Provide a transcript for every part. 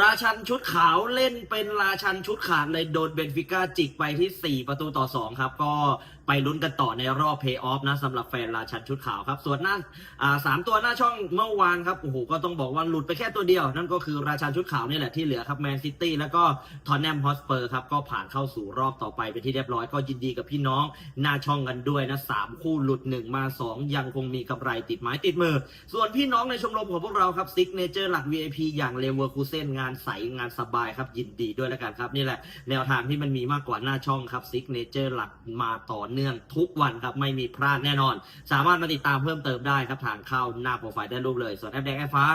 ราชันชุดขาวเล่นเป็นราชันชุดขาดเลยโดนเบนฟิก้าจิกไปที่ 4 ประตูต่อ 2 ครับ ก็ไปลุ้นกันต่อในรอบเพย์ออฟนะสำหรับแฟนราชันชุดขาวครับ ส่วนหน้าอ่าสามตัวหน้าช่องเมื่อวานครับโอ้โหก็ต้องบอกว่าหลุดไปแค่ตัวเดียว นั่นก็คือราชันชุดขาวนี่แหละที่เหลือครับแมนซิตี้แล้วก็ทอนแนมฮอสเปอร์ครับก็ผ่านเข้าสู่รอบต่อไปเป็นที่เรียบร้อยก็ยินดีกับพี่น้องหน้าช่องกันด้วยนะสามคู่หลุดหนึ่งมาสองยังคงมีกำไรติดไม้ติดมือ ส่วนพี่น้องในชมรมของพวกเราครับซิกเนเจอร์หลัก VIP อย่างเลเวอร์คูเซนงานใสงานสบายครับยินดีด้วยแล้วกันครับนี่แหละ แนวทางที่มันมีมากกว่าหน้าช่องครับซิกเนเจอร์หลักมาต่อเนื่องทุกวันครับไม่มีพลาดแน่นอน สามารถมาติดตามเพิ่มเติมได้ครับทางเข้าหน้าโปรไฟล์ได้รูปเลย ส่วนแอปแดงแอปฟ้า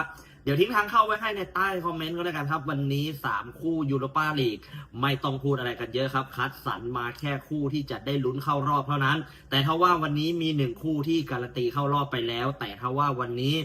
เดี๋ยวทิ้งทางเข้าไว้ให้ในใต้คอมเมนต์ก็แล้วกันครับ วันนี้ 3 คู่ยูโรปาลีก ไม่ต้องพูดอะไรกันเยอะครับ คัดสรรมาแค่คู่ที่จะได้ลุ้นเข้ารอบเท่านั้น แต่ถ้าว่าวันนี้มี 1 คู่ที่การันตีเข้ารอบไปแล้ว แต่ถ้าว่าวันนี้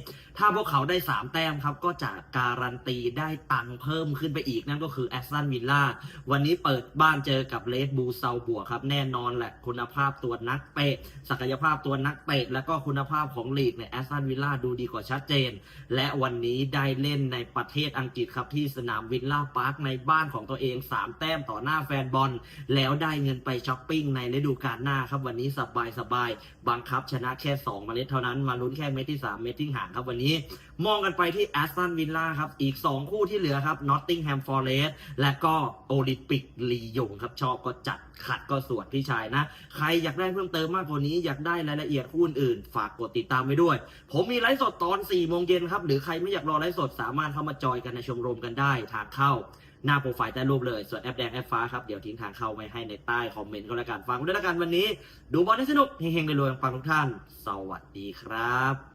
ถ้าพวกเขาได้ 3 แต้มครับ ก็จะการันตีได้ตังเพิ่มขึ้นไปอีก นั่นก็คือแอสตันวิลล่าวันนี้เปิดบ้านเจอกับเลดบูเซาบัวครับ แน่นอนแหละคุณภาพตัวนักเตะศักยภาพตัวนักเตะแล้วก็คุณภาพของลีกเนี่ยแอสตันวิลล่าดูดีกว่าชัดเจน และวันนี้ได้เล่นในประเทศอังกฤษครับที่สนามวิลล่าพาร์คในบ้านของตัวเอง 3 แต้มต่อหน้าแฟนบอล แล้วได้เงินไปช้อปปิ้งในฤดูกาลหน้าครับวันนี้สบายสบายบังคับชนะแค่2เมล็ดเท่านั้นมาลุ้นแค่เม็ดที่ 3 เม็ดที่ห่างครับวันนี้มองกันไปที่แอสตันวิลล่าครับ อีก 2 คู่ที่เหลือครับนอตติงแฮมฟอร์เรสและก็โอลิมปิกลียงครับ ชอบก็จัดขัดก็สวดพี่ชายนะ ใครอยากได้เพิ่มเติมมากกว่านี้อยากได้รายละเอียดคู่อื่น ฝากกดติดตามไว้ด้วย ผมมีไลฟ์สดตอน4โมงเย็นครับ หรือใครไม่อยากรอไลฟ์สดสามารถเข้ามาจอยกันในชมรมกันได้ทางเข้าหน้าโปรไฟล์ใต้รูปเลย ส่วนแอปแดงแอปฟ้าครับ เดี๋ยวทิ้งทางเข้าไว้ให้ในใต้คอมเมนต์ก็แล้วกันฟังด้วยแล้วกันวันนี้ ดูบอลให้สนุกเฮงๆรวยๆฟังทุกท่าน สวัสดีครับ